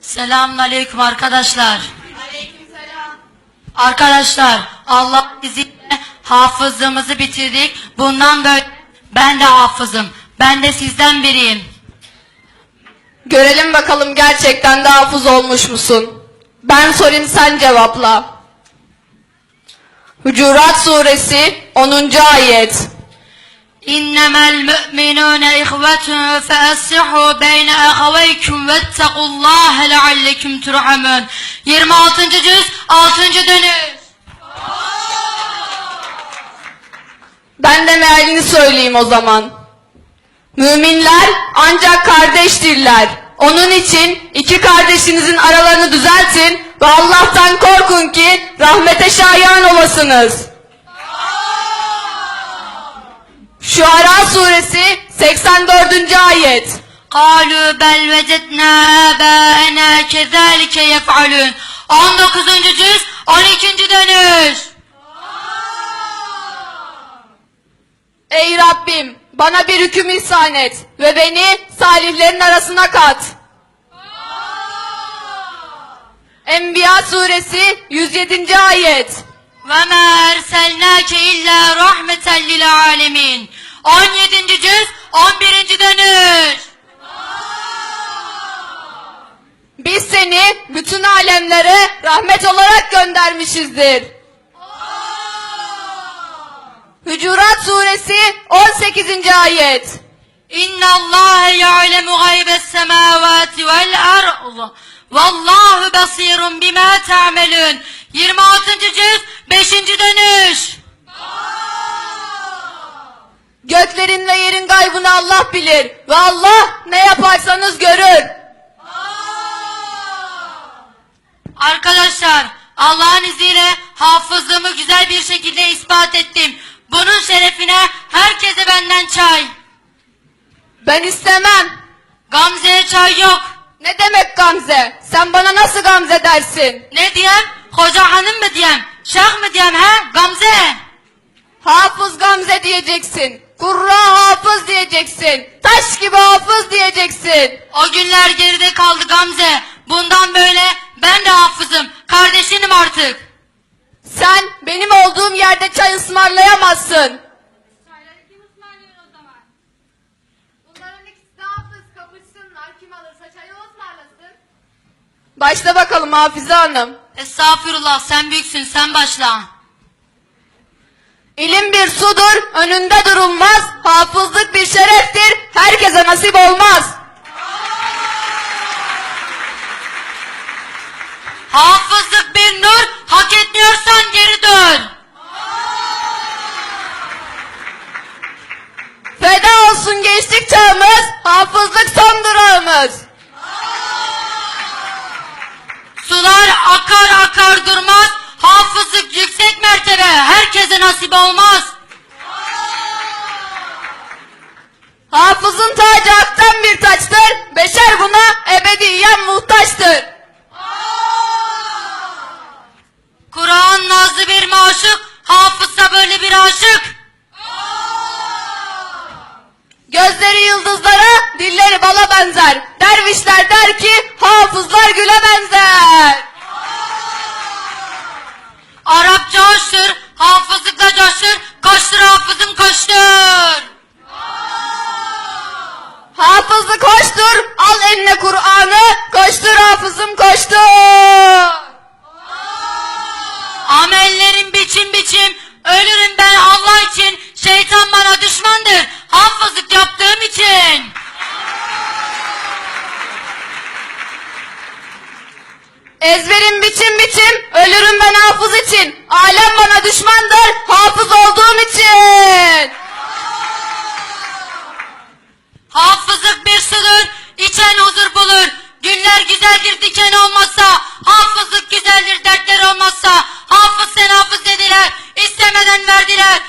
Selamünaleyküm arkadaşlar. Arkadaşlar Allah izniyle hafızlığımızı bitirdik. Bundan böyle ben de hafızım. Ben de sizden biriyim. Görelim bakalım gerçekten de hafız olmuş musun? Ben sorayım sen cevapla. Hucurat suresi 10. ayet. إنما المؤمنون إخوة فأصلحوا بين أخويكم واتقوا الله لعلكم ترحمون 26. cüz 6. dönüş Ben de mealini söyleyeyim o zaman. Müminler ancak kardeştirler. Onun için iki kardeşinizin aralarını düzeltin ve Allah'tan korkun ki rahmete şayan olasınız. Şuara suresi 84. ayet. Kalu bel vecedna ebâena kezalike yef'alun. 19. cüz 12. dönüş. Ey Rabbim bana bir hüküm ihsan et ve beni salihlerin arasına kat. Enbiya suresi 107. ayet. Ve ma erselnake illa rahmeten. 17. cüz 11. dönüş Biz seni bütün alemlere rahmet olarak göndermişizdir. Hucurat suresi 18. ayet. İnna Allah ya'lemu gaybes semavati vel ard. Vallahu basirun bima ta'melun. 26. cüz 5. dönüş. Göklerin ve yerin gaybını Allah bilir ve Allah ne yaparsanız görür. Arkadaşlar Allah'ın izniyle hafızlığımı güzel bir şekilde ispat ettim. Bunun şerefine herkese benden çay. Ben istemem. Gamze'ye çay yok. Ne demek Gamze? Sen bana nasıl Gamze dersin? Ne diyem? Koca hanım mı diyem? Şah mı diyem ha? Gamze. Diyeceksin. Kurra hafız diyeceksin. Taş gibi hafız diyeceksin. O günler geride kaldı Gamze. Bundan böyle ben de hafızım. Kardeşinim artık. Sen benim olduğum yerde çay ısmarlayamazsın. Çayları kim ısmarlıyor o zaman? Bunların ikisi de hafız kapışsınlar. Kim alırsa çayı o ısmarlasın. Başla bakalım Hafize Hanım. Estağfurullah sen büyüksün sen başla. İlim bir sudur, önünde durulmaz. Hafızlık bir şereftir, herkese nasip olmaz. Hafızlık bir nur, hak etmiyorsan geri dön. Feda olsun gençlik çağımız, hafızlık son durağımız. Sular akar akar durmaz. Ebediyen muhtaçtır. Kur'an nazlı bir maşık, hafızsa böyle bir aşık. Gözleri yıldızlara, dilleri bala benzer. Dervişler der ki, hafızlar güle benzer. Hafızlık hoştur, al eline Kur'an'ı, koştur hafızım koştur. Amellerim biçim biçim, ölürüm ben Allah için, şeytan bana düşmandır, hafızlık yaptığım için. Ezberim biçim biçim, ölürüm ben hafız için. Alem bana düşmandır, hafız olduğum için. അതിരാൽ